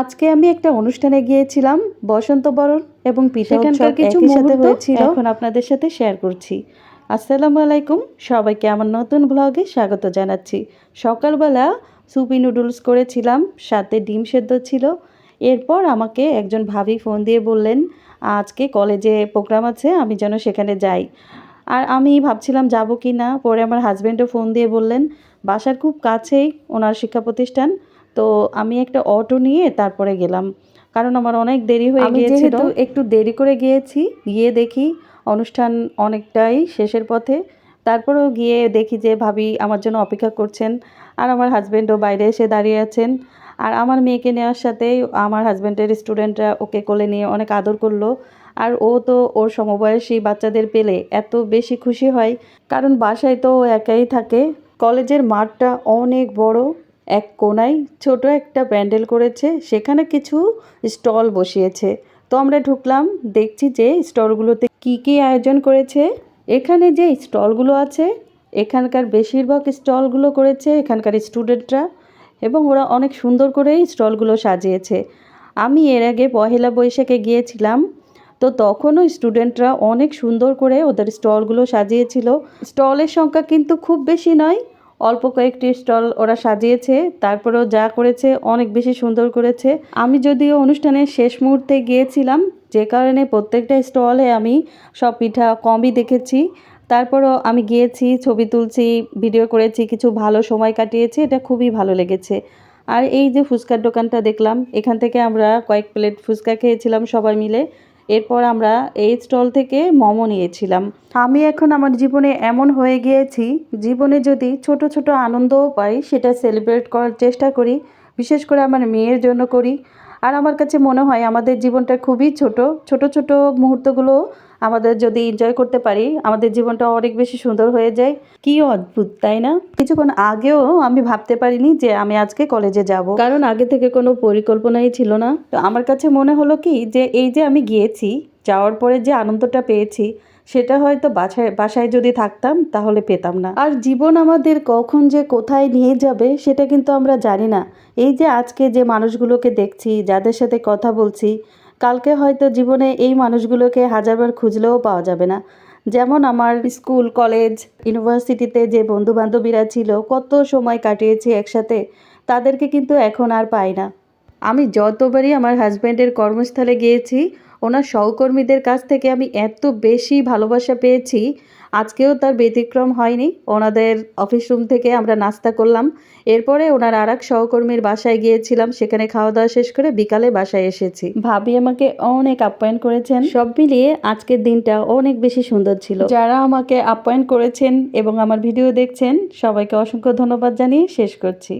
আজকে আমি একটা অনুষ্ঠানে গিয়েছিলাম বসন্ত বরণ এবং পিঠা উৎসব কিছু একই সাথে হয়েছিল। এখন আপনাদের সাথে শেয়ার করছি। আসসালামু আলাইকুম সবাইকে আমার নতুন ব্লগে স্বাগত জানাচ্ছি। সকালবেলা সুপি নুডলস করেছিলাম সাথে ডিম সেদ্ধ ছিল। এরপর আমাকে একজন ভাবি ফোন দিয়ে বললেন আজকে কলেজে প্রোগ্রাম আছে আমি যেন সেখানে যাই। আর আমি ভাবছিলাম যাব কি না? পরে আমার হাজব্যান্ডও ফোন দিয়ে বললেন বাসার খুব কাছেই ওনার শিক্ষা প্রতিষ্ঠান। তো আমি একটা অটো নিয়ে তারপরে গেলাম। কারণ আমার অনেক দেরি হয়ে গিয়েছিল। একটু দেরি করে গিয়েছি গিয়ে দেখি অনুষ্ঠান অনেকটাই শেষের পথে। তারপরেও গিয়ে দেখি যে ভাবি আমার জন্য অপেক্ষা করছেন আর আমার হাজব্যান্ডও বাইরে এসে দাঁড়িয়ে আছেন। আর আমার মেয়েকে নেওয়ার সাথে আমার হাজব্যান্ডের স্টুডেন্টরা ওকে কোলে নিয়ে অনেক আদর করল। আর ও তো ওর সমবয়সী বাচ্চাদের পেলে এত বেশি খুশি হয়। কারণ বাসায় তো ও একাই থাকে। কলেজের মাঠটা অনেক বড়। এক কোনায় ছোট একটা প্যান্ডেল করেছে, সেখানে কিছু স্টল বসিয়েছে। তো আমরা ঢুকলাম, দেখছি যে স্টলগুলোতে কি কি আয়োজন করেছে। এখানে যে স্টলগুলো আছে, এখানকার বেশিরভাগ স্টলগুলো করেছে এখানকার স্টুডেন্টরা এবং ওরা অনেক সুন্দর করেই স্টলগুলো সাজিয়েছে। আমি এর আগে পহেলা বৈশাখে গিয়েছিলাম, তো তখনও স্টুডেন্টরা অনেক সুন্দর করে ওদের স্টলগুলো সাজিয়েছিল। স্টলের সংখ্যা কিন্তু খুব বেশি নয় অল্প কয়েকটি স্টল ওরা সাজিয়েছে, তারপরেও যা করেছে অনেক বেশি সুন্দর করেছে। আমি যদিও অনুষ্ঠানের শেষ মুহূর্তে গিয়েছিলাম, যে কারণে প্রত্যেকটা স্টলে আমি সব পিঠা কমই দেখেছি। তারপরও আমি গিয়েছি, ছবি তুলছি, ভিডিও করেছি, কিছু ভালো সময় কাটিয়েছি, এটা খুবই ভালো লেগেছে। আর এই যে ফুচকার দোকানটা দেখলাম, এখান থেকে আমরা কয়েক প্লেট ফুচকা খেয়েছিলাম সবাই মিলে। এরপর আমরা এই স্টল থেকে মোমো নিয়েছিলাম। আমি এখন আমার জীবনে এমন হয়ে গিয়েছি, জীবনে যদি ছোট ছোট আনন্দও পাই, সেটা সেলিব্রেট করার চেষ্টা করি, বিশেষ করে আমার মেয়ের জন্য করি। আর আমার কাছে মনে হয় আমাদের জীবনটা খুবই ছোট ছোট ছোট মুহূর্তগুলো আমাদের যদি এনজয় করতে পারি, আমাদের জীবনটা অনেক বেশি সুন্দর হয়ে যায়। কি অদ্ভুত, তাই না? কিছুক্ষণ আগেও আমি ভাবতে পারিনি যে আমি আজকে কলেজে যাব। কারণ আগে থেকে কোনো পরিকল্পনাই ছিল না। তো আমার কাছে মনে হলো কি, যে এই যে আমি গিয়েছি, যাওয়ার পরে যে আনন্দটা পেয়েছি, সেটা হয়তো বাসায় বাসায় যদি থাকতাম, তাহলে পেতাম না। আর জীবন আমাদের কখন যে কোথায় নিয়ে যাবে, সেটা কিন্তু আমরা জানি না। এই যে আজকে যে মানুষগুলোকে দেখছি, যাদের সাথে কথা বলছি কালকে হয়তো জীবনে এই মানুষগুলোকে হাজারবার খুঁজলেও পাওয়া যাবে না। যেমন আমার স্কুল, কলেজ, ইউনিভার্সিটিতে যে বন্ধু বান্ধবীরা ছিল, কত সময় কাটিয়েছি একসাথে, তাদেরকে কিন্তু এখন আর পাই না। আমি যতবারই আমার হাজব্যান্ডের কর্মস্থলে গিয়েছি, ওনার সহকর্মীদের কাছ থেকে আমি এত বেশি ভালোবাসা পেয়েছি আজকেও তার ব্যতিক্রম হয়নি। ওনাদের অফিস রুম থেকে আমরা নাস্তা করলাম। এরপরে ওনার আর এক সহকর্মীর বাসায় গিয়েছিলাম। সেখানে খাওয়া দাওয়া শেষ করে বিকালে বাসায় এসেছি। ভাবি আমাকে অনেক আপ্যায়ন করেছেন। সব মিলিয়ে আজকের দিনটা অনেক বেশি সুন্দর ছিল। যারা আমাকে আপ্যায়ন করেছেন এবং আমার ভিডিও দেখছেন সবাইকে অসংখ্য ধন্যবাদ জানিয়ে শেষ করছি।